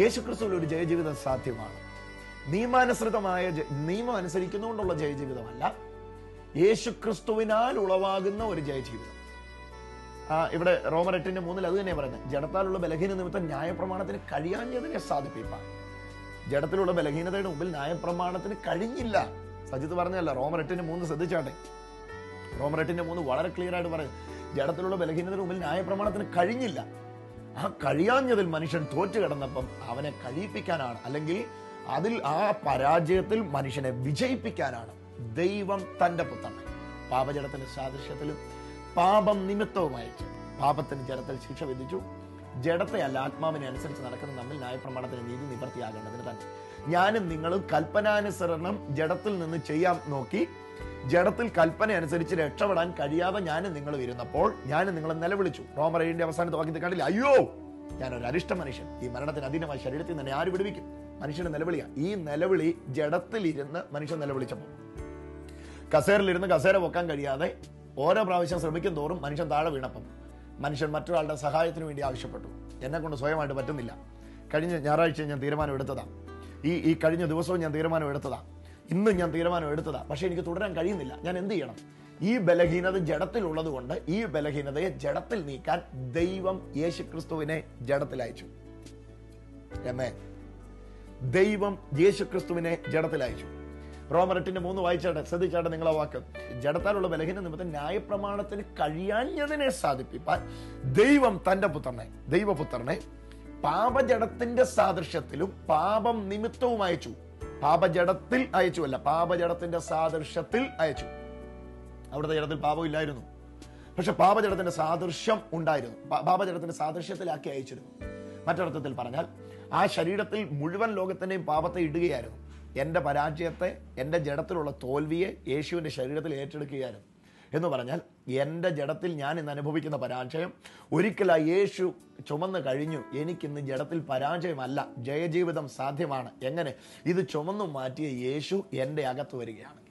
യേശുക്രിസ്തുവിൽ ഒരു ജയജീവിതം സാധ്യമാണ്. നിയമാനുസൃതമായ നിയമം അനുസരിക്കുന്നതുകൊണ്ടുള്ള ജയജീവിതമല്ല. യേശുക്രിസ്തുവിനാൽ ഉളവാകുന്ന ഒരു ജയജീവിതം. ആ ഇവിടെ റോമർ എട്ടിന്റെ മൂന്നിൽ അത് തന്നെ പറയുന്നത്. ജഡത്താലുള്ള ബലഹീന നിമിത്തം ന്യായപ്രമാണത്തിന് കഴിയാഞ്ഞതിനെ സാധിപ്പിപ്പാൻ. ജഡത്തിലുള്ള ബലഹീനതയുടെ മുമ്പിൽ ന്യായപ്രമാണത്തിന് കഴിഞ്ഞില്ല. സജിത്ത് പറഞ്ഞല്ല റോമർ എട്ടിന്റെ മൂന്ന് ശ്രദ്ധിച്ചാട്ടെ? റോമർ എട്ടിന്റെ മൂന്ന് വളരെ ക്ലിയർ ആയിട്ട് പറയും ജഡത്തിലുള്ള ബലഹീനതയുടെ മുമ്പിൽ ന്യായപ്രമാണത്തിന് കഴിഞ്ഞില്ല. ആ കഴിയാഞ്ഞതിൽ മനുഷ്യൻ തോറ്റു കിടന്നപ്പം അവനെ കഴിയിപ്പിക്കാനാണ് അല്ലെങ്കിൽ അതിൽ ആ പരാജയത്തിൽ മനുഷ്യനെ വിജയിപ്പിക്കാനാണ്. ദൈവം തന്റെ പുത്രനെ പാപജടത്തിന്റെ സാദൃശ്യത്തിലും പാപം നിമിത്തവും അയച്ചു. പാപത്തിന് ജഡത്തിൽ ശിക്ഷ വിധിച്ചു. ജഡത്തെ അല്ല ആത്മാവിനെ അനുസരിച്ച് നടക്കുന്ന നമ്മിൽ ന്യായപ്രമാണത്തിന് നീതി നിവർത്തിയാകേണ്ടതിന് തന്നെ. ഞാനും നിങ്ങളും കൽപ്പനാനുസരണം ജഡത്തിൽ നിന്ന് ചെയ്യാൻ നോക്കി. ജഡത്തിൽ കൽപ്പന അനുസരിച്ച് രക്ഷപ്പെടാൻ കഴിയാതെ ഞാനും നിങ്ങൾ ഇരുന്നപ്പോൾ ഞാനും നിങ്ങളെ നിലവിളിച്ചു. ഏഴിന്റെ അവസാനത്തെ വാക്യത്തിൽ കണ്ടില്ല? അയ്യോ ഞാൻ ഒരു അരിഷ്ട മനുഷ്യൻ. ഈ മരണത്തിന് അധീനമായ ശരീരത്തിൽ നിന്ന് ആര് വിടുവിക്കും? മനുഷ്യന്റെ നിലവിളിയാ. ഈ നിലവിളി ജഡത്തിൽ ഇരുന്ന് മനുഷ്യൻ നിലവിളിച്ചപ്പോൾ. കസേരയിലിരുന്ന് കസേര പൊക്കാൻ കഴിയാതെ ഓരോ പ്രാവശ്യം ശ്രമിക്കും തോറും മനുഷ്യൻ താഴെ വീണപ്പം. മനുഷ്യൻ മറ്റൊരാളുടെ സഹായത്തിന് വേണ്ടി ആവശ്യപ്പെട്ടു. എന്നെ കൊണ്ട് സ്വയമായിട്ട് പറ്റുന്നില്ല. കഴിഞ്ഞ ഞായറാഴ്ച ഞാൻ തീരുമാനം എടുത്തതാ. ഈ ഈ കഴിഞ്ഞ ദിവസവും ഞാൻ തീരുമാനം എടുത്തതാ. ഇന്നും ഞാൻ തീരുമാനം എടുത്തതാ. പക്ഷേ എനിക്ക് തുടരാൻ കഴിയുന്നില്ല. ഞാൻ എന്ത് ചെയ്യണം? ഈ ബലഹീനത ജഡത്തിലുള്ളത് കൊണ്ട് ഈ ബലഹീനതയെ ജഡത്തിൽ നീക്കാൻ ദൈവം യേശു ക്രിസ്തുവിനെ ജഡത്തിൽ അയച്ചു. ദൈവം യേശു ക്രിസ്തുവിനെ ജഡത്തിൽ അയച്ചു. റോമർ എട്ടിന്റെ മൂന്ന് വായിച്ചാട്ടെ ശ്രദ്ധിച്ചാട്ടെ നിങ്ങളെ വാക്ക്. ജഡത്താലുള്ള ബലഹീന നിമിത്തം ന്യായപ്രമാണത്തിന് കഴിയാഞ്ഞതിനെ സാധിപ്പിപ്പാൻ ദൈവം തന്റെ പുത്രനെ ദൈവപുത്രനെ പാപജടത്തിന്റെ സാദൃശ്യത്തിലും പാപം നിമിത്തവും അയച്ചു. പാപജടത്തിൽ അയച്ചു അല്ല പാപജടത്തിന്റെ സാദൃശ്യത്തിൽ അയച്ചു. അവിടുത്തെ ജടത്തിൽ പാപം ഇല്ലായിരുന്നു. പക്ഷെ പാപജടത്തിന്റെ സാദൃശ്യം ഉണ്ടായിരുന്നു. പാപജടത്തിന്റെ സാദൃശ്യത്തിലാക്കി അയച്ചിരുന്നു. മറ്റൊരർത്ഥത്തിൽ പറഞ്ഞാൽ ആ ശരീരത്തിൽ മുഴുവൻ ലോകത്തിന്റെയും പാപത്തെ ഇടുകയായിരുന്നു. എന്റെ പരാജയത്തെ എന്റെ ജഡത്തിലുള്ള തോൽവിയെ യേശുവിന്റെ ശരീരത്തിൽ ഏറ്റെടുക്കുകയായിരുന്നു എന്ന് പറഞ്ഞാൽ എന്റെ ജഡത്തിൽ ഞാൻ ഇന്ന് അനുഭവിക്കുന്ന പരാജയം ഒരിക്കലാ യേശു ചുമന്ന് കഴിഞ്ഞു. എനിക്കിന്ന് ജഡത്തിൽ പരാജയമല്ല ജയജീവിതം സാധ്യമാണ്. എങ്ങനെ? ഇത് ചുമന്നു മാറ്റിയ യേശു എന്റെ അകത്ത് വരികയാണ്.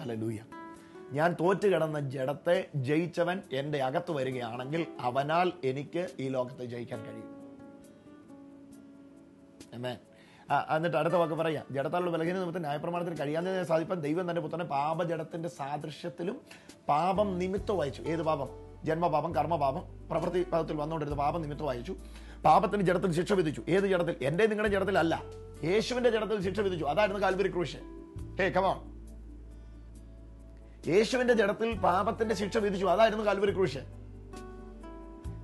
ഹല്ലേലൂയ. ഞാൻ തോറ്റു കിടന്ന ജഡത്തെ ജയിച്ചവൻ എന്റെ അകത്ത് വരികയാണെങ്കിൽ അവനാൽ എനിക്ക് ഈ ലോകത്തെ ജയിക്കാൻ കഴിയും. Amen. എന്നിട്ട് അടുത്ത വാക്ക് പറയാം. ജഡത്താലുള്ള ബലഹീന നിമിത്തം ന്യായപ്രമാണത്തിന് കഴിയാതെ സാധിപ്പാൻ ദൈവം തന്റെ പുത്രനെ പാപജടത്തിന്റെ സാദൃശ്യത്തിലും പാപം നിമിത്തം വായിച്ചു. ഏത് പാപം? ജന്മപാപം കർമ്മപാപം പ്രവൃത്തി പദത്തിൽ വന്നുകൊണ്ടിരുന്ന പാപം നിമിത്തം വായിച്ചു. പാപത്തിന് ജഡത്തിൽ ശിക്ഷ വിധിച്ചു. ഏത് ജഡത്തിൽ? എന്റെ നിങ്ങളുടെ ജഡത്തിലല്ല. യേശുവിന്റെ ജഡത്തിൽ ശിക്ഷ വിധിച്ചു. അതായിരുന്നു കാൽവരി ക്രൂശ്. ഹേ കമോൺ യേശുവിന്റെ ജഡത്തിൽ പാപത്തിന്റെ ശിക്ഷ വിധിച്ചു. അതായിരുന്നു കാൽവരി ക്രൂശ്.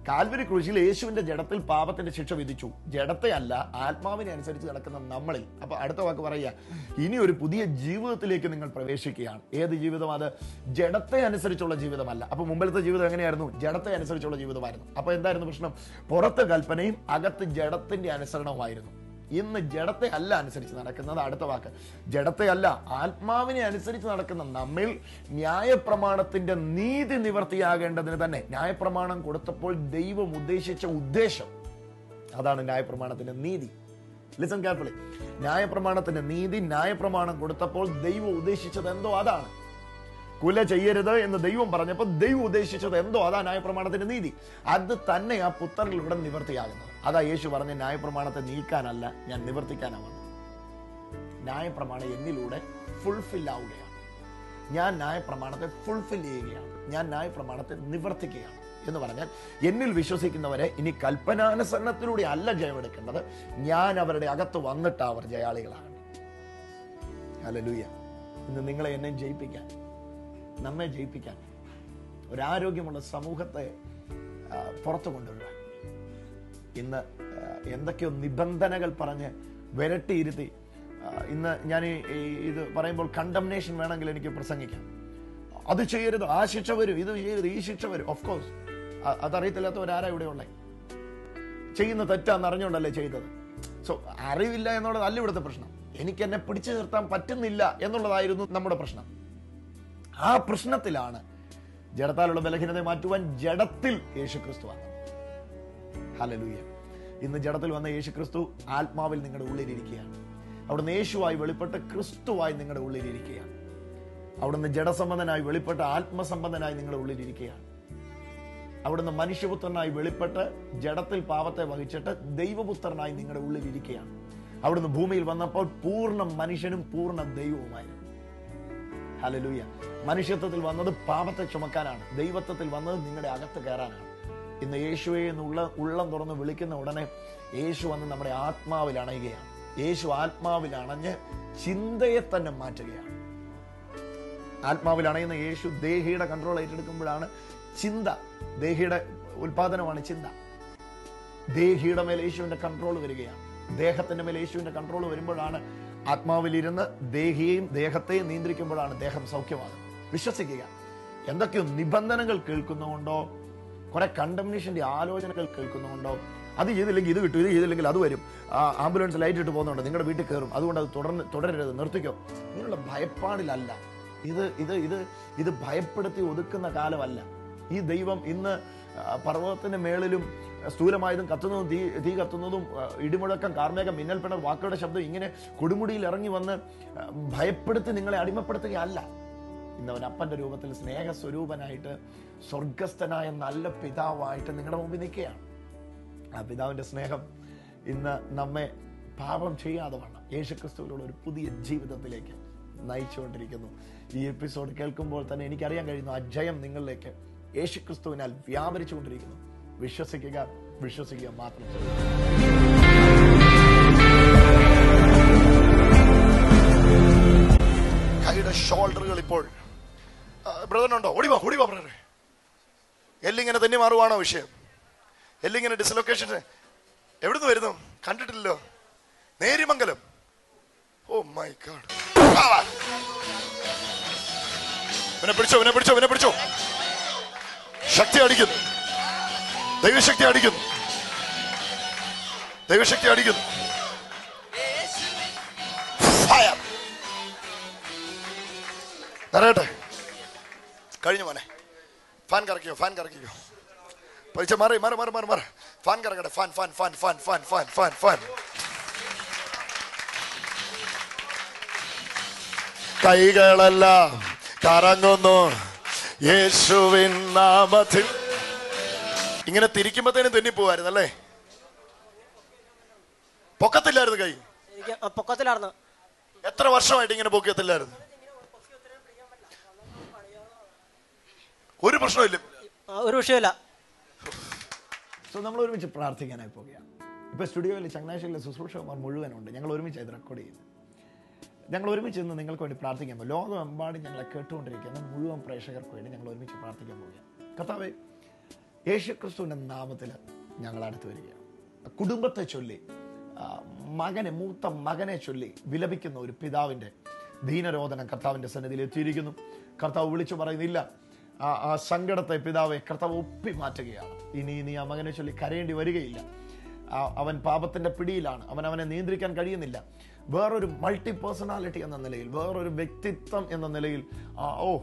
കാൽവരി ക്രൂശിൽ യേശുവിന്റെ ജഡത്തിൽ പാപത്തിന്റെ ശിക്ഷ വിധിച്ചു. ജഡത്തെ അല്ല ആത്മാവിനെ അനുസരിച്ച് നടക്കുന്ന നമ്മളിൽ. അപ്പൊ അടുത്ത വാക്ക് പറയുക ഇനി ഒരു പുതിയ ജീവിതത്തിലേക്ക് നിങ്ങൾ പ്രവേശിക്കുകയാണ്. ഏത് ജീവിതം അത്? ജഡത്തെ അനുസരിച്ചുള്ള ജീവിതമല്ല. അപ്പൊ മുമ്പിലത്തെ ജീവിതം എങ്ങനെയായിരുന്നു? ജഡത്തെ അനുസരിച്ചുള്ള ജീവിതമായിരുന്നു. അപ്പൊ എന്തായിരുന്നു പ്രശ്നം? പുറത്ത് കൽപ്പനയും അകത്ത് ജഡത്തിന്റെ അനുസരണവുമായിരുന്നു. ഇന്ന് ജഡത്തെ അല്ല അനുസരിച്ച് നടക്കുന്നത്. അടുത്ത വാക്ക്. ജഡത്തെ അല്ല ആത്മാവിനെ അനുസരിച്ച് നടക്കുന്ന നമ്മിൽ ന്യായപ്രമാണത്തിന്റെ നീതി നിവർത്തിയാകേണ്ടതിന് തന്നെ ന്യായപ്രമാണം കൊടുത്തപ്പോൾ ദൈവം ഉദ്ദേശിച്ച ഉദ്ദേശം. അതാണ് ന്യായപ്രമാണത്തിന്റെ നീതി. ലിസൺ കെയർഫുള്ളി ന്യായപ്രമാണത്തിന്റെ നീതി ന്യായപ്രമാണം കൊടുത്തപ്പോൾ ദൈവം ഉദ്ദേശിച്ചത് എന്തോ അതാണ്. കുല ചെയ്യരുത് എന്ന് ദൈവം പറഞ്ഞപ്പോൾ ദൈവം ഉദ്ദേശിച്ചത് എന്തോ അതാ ന്യായപ്രമാണത്തിന്റെ നീതി. അത് തന്നെ ആ പുത്രനിലൂടെ നിവർത്തിയാകുന്നത്. അതാ യേശു പറഞ്ഞ ന്യായപ്രമാണത്തെ നീക്കാനല്ല ഞാൻ നിവർത്തിക്കാനാണ് വന്നത്. ന്യായപ്രമാണം എന്നിലൂടെ ഫുൾഫിൽ ആവുകയാണ്. ഞാൻ ന്യായപ്രമാണത്തെ ഫുൾഫിൽ ചെയ്യുകയാണ്. ഞാൻ ന്യായപ്രമാണത്തെ നിവർത്തിക്കുകയാണ് എന്ന് പറഞ്ഞാൽ എന്നിൽ വിശ്വസിക്കുന്നവരെ ഇനി കൽപ്പനാനുസരണത്തിലൂടെ അല്ല ജയമെടുക്കേണ്ടത്. ഞാൻ അവരുടെ അകത്ത് വന്നിട്ട് അവർ ജയാളികളാണ് അല്ല ലൂയ ഇന്ന് നിങ്ങളെ എന്നെ ജയിപ്പിക്കാൻ നമ്മെ ജയിപ്പിക്കാൻ ഒരാരോഗ്യമുള്ള സമൂഹത്തെ പുറത്തു കൊണ്ടുവരുവാൻ ഇന്ന് എന്തൊക്കെയോ നിബന്ധനകൾ പറഞ്ഞ് വിരട്ടിയിരുത്തി. ഇന്ന് ഞാൻ ഇത് പറയുമ്പോൾ കണ്ടംനേഷൻ വേണമെങ്കിൽ എനിക്ക് പ്രസംഗിക്കാം. അത് ചെയ്യരുത്. ആ ശിക്ഷ വരും ഇത് ചെയ്യരുത് ഈ ശിക്ഷ വരും. ഓഫ് കോഴ്സ് അതറിയത്തില്ലാത്തവരാരാ ഇവിടെ ഉള്ളേ? ചെയ്യുന്ന തെറ്റാന്ന് അറിഞ്ഞുകൊണ്ടല്ലേ ചെയ്തത്. സോ അറിവില്ല എന്നുള്ളതല്ല ഇവിടുത്തെ പ്രശ്നം. എനിക്ക് എന്നെ പിടിച്ചു നിർത്താൻ പറ്റുന്നില്ല എന്നുള്ളതായിരുന്നു നമ്മുടെ പ്രശ്നം. ആ പ്രശ്നത്തിലാണ് ജഡത്താലുള്ള ബലഹീനതയെ മാറ്റുവാൻ ജഡത്തിൽ യേശു ക്രിസ്തു ഹലലൂയ ഇന്ന് ജഡത്തിൽ വന്ന യേശു ക്രിസ്തു ആത്മാവിൽ നിങ്ങളുടെ ഉള്ളിലിരിക്കുകയാണ്. അവിടുന്ന് യേശുവായി വെളിപ്പെട്ട ക്രിസ്തുവായി നിങ്ങളുടെ ഉള്ളിലിരിക്കുകയാണ്. അവിടുന്ന് ജഡസംബന്ധനായി വെളിപ്പെട്ട ആത്മസംബന്ധനായി നിങ്ങളുടെ ഉള്ളിലിരിക്കുകയാണ്. അവിടുന്ന് മനുഷ്യപുത്രനായി വെളിപ്പെട്ട് ജഡത്തിൽ പാപത്തെ വഹിച്ചിട്ട് ദൈവപുത്രനായി നിങ്ങളുടെ ഉള്ളിലിരിക്കുകയാണ്. അവിടുന്ന് ഭൂമിയിൽ വന്നപ്പോൾ പൂർണ മനുഷ്യനും പൂർണ ദൈവവുമായിരുന്നു. ഹലലൂയ മനുഷ്യത്വത്തിൽ വന്നത് പാപത്തെ ചുമക്കാനാണ്. ദൈവത്വത്തിൽ വന്നത് നിങ്ങളുടെ അകത്ത് കയറാനാണ്. ഇന്ന് യേശുവെ എന്നുള്ള ഉള്ളം തുറന്ന് വിളിക്കുന്ന ഉടനെ യേശു വന്ന് നമ്മുടെ ആത്മാവിൽ അണയുകയാണ്. യേശു ആത്മാവിൽ അണഞ്ഞ് ചിന്തയെ തന്നെ മാറ്റുകയാണ്. ആത്മാവിൽ അണയുന്ന യേശു ദേഹിയുടെ കൺട്രോൾ ഏറ്റെടുക്കുമ്പോഴാണ് ചിന്ത. ദേഹിയുടെ ഉൽപാദനമാണ് ചിന്ത. ദേഹിയുടെ മേൽ യേശുവിന്റെ കൺട്രോൾ വരികയാണ്. ദേഹത്തിന്റെ മേൽ യേശുവിന്റെ കൺട്രോൾ വരുമ്പോഴാണ് ആത്മാവിലിരുന്ന് ദേഹിയെയും ദേഹത്തെയും നിയന്ത്രിക്കുമ്പോഴാണ് ദേഹം സൗഖ്യമാകുന്നത്. വിശ്വസിക്കുക. എന്തൊക്കെയോ നിബന്ധനകൾ കേൾക്കുന്നുകൊണ്ടോ കുറെ കണ്ടമിനേഷന്റെ ആലോചനകൾ കേൾക്കുന്നുണ്ടോ? അത് ചെയ്തില്ലെങ്കിൽ ഇത് കിട്ടും ഇത് ചെയ്തില്ലെങ്കിൽ അത് വരും. ആംബുലൻസ് ലൈറ്റ് ഇട്ട് പോകുന്നുണ്ട് നിങ്ങളുടെ വീട്ടിൽ കയറും അതുകൊണ്ട് അത് തുടർന്ന് തുടരരുത് നിർത്തിക്കോ. ഇങ്ങനെയുള്ള ഭയപ്പാടിലല്ല. ഇത് ഇത് ഇത് ഇത് ഭയപ്പെടുത്തി ഒതുക്കുന്ന കാലമല്ല. ഈ ദൈവം ഇന്ന് പർവതത്തിന്റെ മേളിലും സ്ഥൂലമായതും കത്തുന്നതും തീ തീ കത്തുന്നതും ഇടിമുഴക്കം കാർമേഘം മിന്നൽപ്പിണർ വാക്കുകളുടെ ശബ്ദം ഇങ്ങനെ കൊടുമുടിയിൽ ഇറങ്ങി വന്ന് ഭയപ്പെടുത്തി നിങ്ങളെ അടിമപ്പെടുത്തുകയല്ല. ഇന്ന് അവൻ അപ്പന്റെ രൂപത്തിൽ സ്നേഹസ്വരൂപനായിട്ട് സ്വർഗസ്ഥനായ നല്ല പിതാവായിട്ട് നിങ്ങളുടെ മുമ്പിൽ നിൽക്കുകയാണ്. ആ പിതാവിന്റെ സ്നേഹം ഇന്ന് നമ്മെ പാപം ചെയ്യാതെ വേണം യേശുക്രിസ്തുവിലുള്ള ഒരു പുതിയ ജീവിതത്തിലേക്ക് നയിച്ചുകൊണ്ടിരിക്കുന്നു. ഈ എപ്പിസോഡ് കേൾക്കുമ്പോൾ തന്നെ എനിക്കറിയാൻ കഴിയുന്നു ആ ജയം നിങ്ങളിലേക്ക് യേശുക്രിസ്തുവിനാൽ വ്യാപരിച്ചുകൊണ്ടിരിക്കുന്നു. വിശ്വസിക്കുക വിശ്വസിക്കുക മാത്രം. ഇപ്പോൾ ബ്രദറിനുണ്ടോ ഓടിവാ ഓടിവാ ബ്രദറെ എല്ലിങ്ങനെ തന്നെ മാറുവാണോ വിഷയം? എല്ലിങ്ങനെ ഡിസ്ലൊക്കേഷൻ എവിടുന്ന് വരുന്നു? കണ്ടിട്ടില്ലല്ലോ. Nerimangalam oh my god. ഇവനെ പിടിച്ചോ ഇവനെ പിടിച്ചോ ഇവനെ പിടിച്ചോ. ശക്തി അടിക്കുന്നു. ദൈവശക്തി അടിക്കുന്നു. ദൈവശക്തി അടിക്കുന്നു. നിറയട്ടെ കഴിഞ്ഞു മോനെ. ഫാൻ കറക്കിയോ ഫാൻ കറക്കിയോ പൈസ മാറി മാറി മാറി മാറി മാറി. Fan കറക്കട്ടെ fan fan fan fan fan fan fan fan. കൈകളെല്ലാം കറങ്ങുന്നു. യേശുവിൻ നാമത്തിൽ. ഇങ്ങനെ തിരിക്കുമ്പോഴത്തേനും തെന്നിപ്പോവായിരുന്നു അല്ലേ? പൊക്കത്തില്ലായിരുന്നു കൈ. പൊക്കത്തിലായിരുന്നു. എത്ര വർഷമായിട്ട് ഇങ്ങനെ പൊക്കത്തില്ലായിരുന്നു ഒരു പ്രശ്നമില്ല ഒരു വിഷയമില്ല സോ നമ്മൾ ഒരുമിച്ച് പ്രാർത്ഥിക്കാനായി പോവുകയാണ്. ഇപ്പോൾ സ്റ്റുഡിയോയിൽ ചങ്ങനാശ്ശേരിയിലെ ശുശ്രൂഷകന്മാർ മുഴുവനുണ്ട്. ഞങ്ങൾ ഒരുമിച്ച് ഇത് റെക്കോർഡ് ചെയ്യുന്നു. ഞങ്ങൾ ഒരുമിച്ച് ഇന്ന് നിങ്ങൾക്ക് വേണ്ടി പ്രാർത്ഥിക്കാൻ പോകും ലോകമെമ്പാടും ഞങ്ങളെ കേട്ടുകൊണ്ടിരിക്കുന്ന മുഴുവൻ പ്രേക്ഷകർക്ക് വേണ്ടി ഞങ്ങൾ ഒരുമിച്ച് പ്രാർത്ഥിക്കാൻ പോവുകയാണ്. കർത്താവേ യേശു ക്രിസ്തുവിന്റെ നാമത്തിൽ ഞങ്ങൾ അടുത്ത് വരികയാണ്. കുടുംബത്തെ ചൊല്ലി മകനെ മൂത്ത മകനെ ചൊല്ലി വിലപിക്കുന്ന ഒരു പിതാവിന്റെ ദീനരോധനം കർത്താവിന്റെ സന്നിധിയിൽ എത്തിയിരിക്കുന്നു. കർത്താവ് വിളിച്ചു പറയുന്നില്ല. ആ സങ്കടത്തെ പിതാവെ കർത്താവ് ഒപ്പി മാറ്റുകയാണ്. ഇനി നീ ആ മകനെ ചൊല്ലി കരയേണ്ടി വരികയില്ല. അവൻ പാപത്തിന്റെ പിടിയിലാണ്. അവൻ അവനെ നിയന്ത്രിക്കാൻ കഴിയുന്നില്ല. വേറൊരു മൾട്ടി പേഴ്സണാലിറ്റി എന്ന നിലയിൽ വേറൊരു വ്യക്തിത്വം എന്ന നിലയിൽ ഓ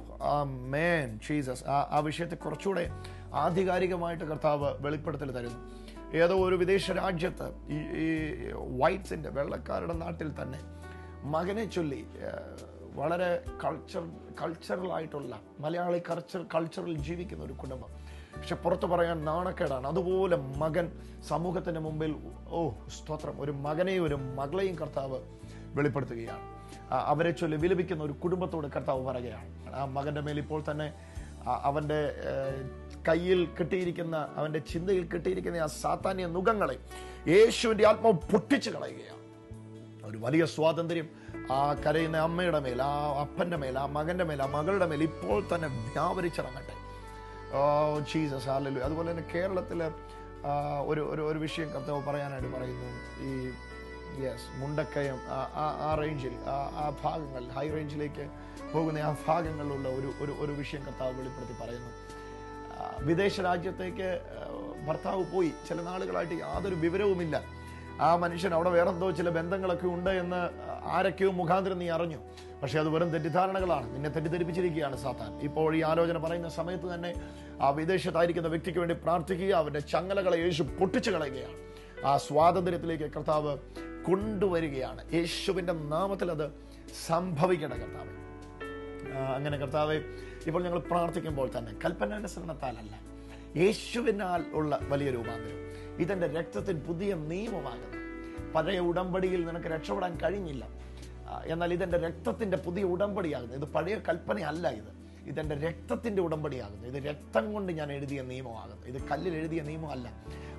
മേൻ ജീസസ്. ആ ആ വിഷയത്തെ കുറച്ചുകൂടെ ആധികാരികമായിട്ട് കർത്താവ് വെളിപ്പെടുത്തൽ തരുന്നു. ഏതോ ഒരു വിദേശ രാജ്യത്ത് ഈ വൈറ്റ്സിന്റെ വെള്ളക്കാരുടെ നാട്ടിൽ തന്നെ മകനെ ചൊല്ലി വളരെ കൾച്ചർ കൾച്ചറലായിട്ടുള്ള മലയാളി കൾച്ചർ കൾച്ചറിൽ ജീവിക്കുന്ന ഒരു കുടുംബം. പക്ഷെ പുറത്ത് പറയാൻ നാണക്കേടാണ്. അതുപോലെ മകൻ സമൂഹത്തിന്റെ മുമ്പിൽ ഓ സ്തോത്രം. ഒരു മകനെയും ഒരു മകളെയും കർത്താവ് വെളിപ്പെടുത്തുകയാണ്. അവരെ ചൊല്ലി വിലപിക്കുന്ന ഒരു കുടുംബത്തോട് കർത്താവ് പറയുകയാണ്. ആ മകന്റെ മേൽ ഇപ്പോൾ തന്നെ അവന്റെ കയ്യിൽ കിട്ടിയിരിക്കുന്ന അവന്റെ ചിന്തയിൽ കിട്ടിയിരിക്കുന്ന ആ സാത്താന്യ നുഖങ്ങളെ യേശുവിന്റെ ആത്മാവ് പൊട്ടിച്ചു കളയുകയാണ്. ഒരു വലിയ സ്വാതന്ത്ര്യം ആ കരയുന്ന അമ്മയുടെ മേൽ ആ അപ്പന്റെ മേൽ ആ മകന്റെ മേൽ ആ മകളുടെ മേൽ ഇപ്പോൾ തന്നെ വ്യാപരിച്ചിറങ്ങട്ടെ. ഓ ജീസസ് ഹാലലു അതുപോലെ തന്നെ കേരളത്തിലെ ഒരു ഒരു ഒരു വിഷയം കർത്താവ് പറയാനായിട്ട് പറയുന്നു. ഈ യെസ് മുണ്ടക്കയം ആ- റേഞ്ചിൽ ആ ഭാഗങ്ങൾ ഹൈ റേഞ്ചിലേക്ക് പോകുന്ന ആ ഭാഗങ്ങളിലുള്ള ഒരു ഒരു ഒരു വിഷയം കർത്താവ് വെളിപ്പെടുത്തി പറയുന്നു. വിദേശ രാജ്യത്തേക്ക് ഭർത്താവ് പോയി. ചില നാളുകളായിട്ട് യാതൊരു വിവരവുമില്ല. ആ മനുഷ്യൻ അവിടെ വേറെന്തോ ചില ബന്ധങ്ങളൊക്കെ ഉണ്ട് എന്ന് ആരൊക്കെയോ മുഖാന്തരം നീ അറിഞ്ഞു. പക്ഷേ അത് വെറും തെറ്റിദ്ധാരണകളാണ്. നിന്നെ തെറ്റിദ്ധരിപ്പിച്ചിരിക്കുകയാണ് സാത്താൻ. ഇപ്പോൾ ഈ ആലോചന പറയുന്ന സമയത്ത് തന്നെ ആ വിദേശത്തായിരിക്കുന്ന വ്യക്തിക്ക് വേണ്ടി പ്രാർത്ഥിക്കുക അവന്റെ ചങ്ങലകളെ യേശു പൊട്ടിച്ചു കളയുകയാണ്. ആ സ്വാതന്ത്ര്യത്തിലേക്ക് കർത്താവ് കൊണ്ടുവരികയാണ്. യേശുവിന്റെ നാമത്തിൽ അത് സംഭവിക്കണം കർത്താവ്. അങ്ങനെ കർത്താവ് ഇപ്പോൾ ഞങ്ങൾ പ്രാർത്ഥിക്കുമ്പോൾ തന്നെ കൽപ്പനാനുസരണത്താലല്ല യേശുവിനാൽ ഉള്ള വലിയ രൂപാന്തരം. ഇതെന്റെ രക്തത്തിൽ പുതിയ നിയമമാകുന്നു. പഴയ ഉടമ്പടിയിൽ നിനക്ക് രക്ഷപ്പെടാൻ കഴിഞ്ഞില്ല. എന്നാൽ ഇതെന്റെ രക്തത്തിന്റെ പുതിയ ഉടമ്പടിയാകുന്നു. ഇത് പഴയ കൽപ്പനയല്ല ഇത്. ഇതെന്റെ രക്തത്തിന്റെ ഉടമ്പടിയാകുന്നു. ഇത് രക്തം കൊണ്ട് ഞാൻ എഴുതിയ നിയമമാകുന്നു. ഇത് കല്ലിൽ എഴുതിയ നിയമമല്ല.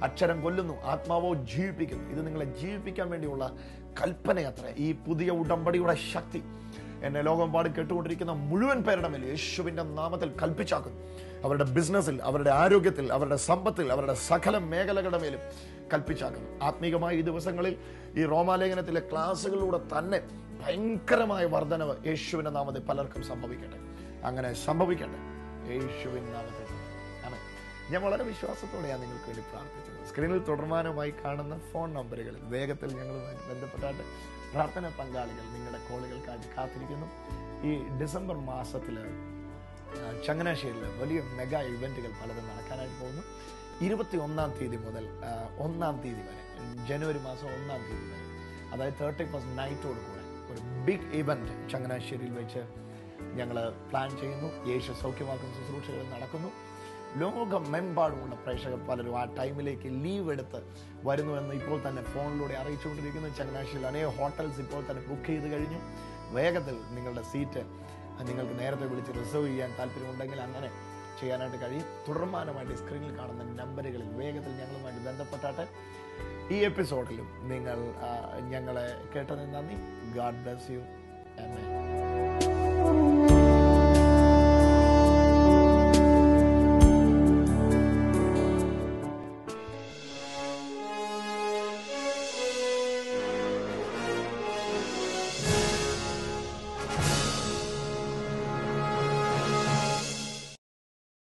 അക്ഷരം കൊല്ലുന്നു ആത്മാവോ ജീവിപ്പിക്കുന്നു. ഇത് നിങ്ങളെ ജീവിപ്പിക്കാൻ വേണ്ടിയുള്ള കൽപ്പനയത്ര. ഈ പുതിയ ഉടമ്പടിയുടെ ശക്തി എന്നെ ലോകമെമ്പാട് കേട്ടുകൊണ്ടിരിക്കുന്ന മുഴുവൻ പേരുടെ മേൽ യേശുവിന്റെ നാമത്തിൽ കൽപ്പിച്ചാക്കുന്നു. അവരുടെ ബിസിനസ്സിൽ അവരുടെ ആരോഗ്യത്തിൽ അവരുടെ സമ്പത്തിൽ അവരുടെ സകല മേഖലകളുടെ മേലും കൽപ്പിച്ചാക്കുന്നു. ആത്മീകമായ ഈ ദിവസങ്ങളിൽ ഈ റോമാലേഖനത്തിലെ ക്ലാസ്സുകളിലൂടെ തന്നെ ഭയങ്കരമായ വർധനവ് യേശുവിന്റെ നാമത്തിൽ പലർക്കും സംഭവിക്കട്ടെ. അങ്ങനെ സംഭവിക്കട്ടെ. യേശുവിൻ നാമത്തിൽ. ഞാൻ വളരെ വിശ്വാസത്തോടെയാണ് നിങ്ങൾക്ക് വേണ്ടി പ്രാർത്ഥിച്ചത് സ്ക്രീനിൽ തുടർമാനമായി കാണുന്ന ഫോൺ നമ്പറുകളിൽ വേഗത്തിൽ ഞങ്ങളുമായി ബന്ധപ്പെട്ടാട്ട് പ്രാർത്ഥന പങ്കാളികൾ നിങ്ങളുടെ കോളുകൾക്കായിട്ട് കാത്തിരിക്കുന്നു. ഈ ഡിസംബർ മാസത്തിൽ ചങ്ങനാശ്ശേരിയിൽ വലിയ മെഗാ ഇവന്റുകൾ പലതും നടക്കാനായിട്ട് പോകുന്നു. ഇരുപത്തി ഒന്നാം തീയതി മുതൽ ഒന്നാം തീയതി വരെ ജനുവരി മാസം ഒന്നാം തീയതി വരെ അതായത് തേർട്ടി ഫസ്റ്റ് നൈറ്റോട് കൂടെ ഒരു ബിഗ് ഇവന്റ് ചങ്ങനാശ്ശേരിയിൽ വെച്ച് ഞങ്ങൾ പ്ലാൻ ചെയ്യുന്നു. യേശു സൗഖ്യമാക്കുന്ന ശുശ്രൂഷകൾ നടക്കുന്നു. ലോകമെമ്പാടുമുള്ള പ്രേക്ഷകർ പലരും ആ ടൈമിലേക്ക് ലീവ് എടുത്ത് വരുന്നുവെന്ന് ഇപ്പോൾ തന്നെ ഫോണിലൂടെ അറിയിച്ചുകൊണ്ടിരിക്കുന്നു. ചങ്ങനാശ്ശേരിയിൽ അനേക ഹോട്ടൽസ് ഇപ്പോൾ തന്നെ ബുക്ക് ചെയ്ത് കഴിഞ്ഞു. വേഗത്തിൽ നിങ്ങളുടെ സീറ്റ് നിങ്ങൾക്ക് നേരത്തെ വിളിച്ച് റിസർവ് ചെയ്യാൻ താല്പര്യമുണ്ടെങ്കിൽ അങ്ങനെ ചെയ്യാനായിട്ട് കഴിയും. തുടർമാനമായിട്ട് സ്ക്രീനിൽ കാണുന്ന നമ്പറുകളിൽ വേഗത്തിൽ ഞങ്ങളുമായിട്ട് ബന്ധപ്പെട്ടാട്ടെ. ഈ എപ്പിസോഡിലും നിങ്ങൾ ഞങ്ങളെ കേട്ടതിന് നന്ദി. God bless you M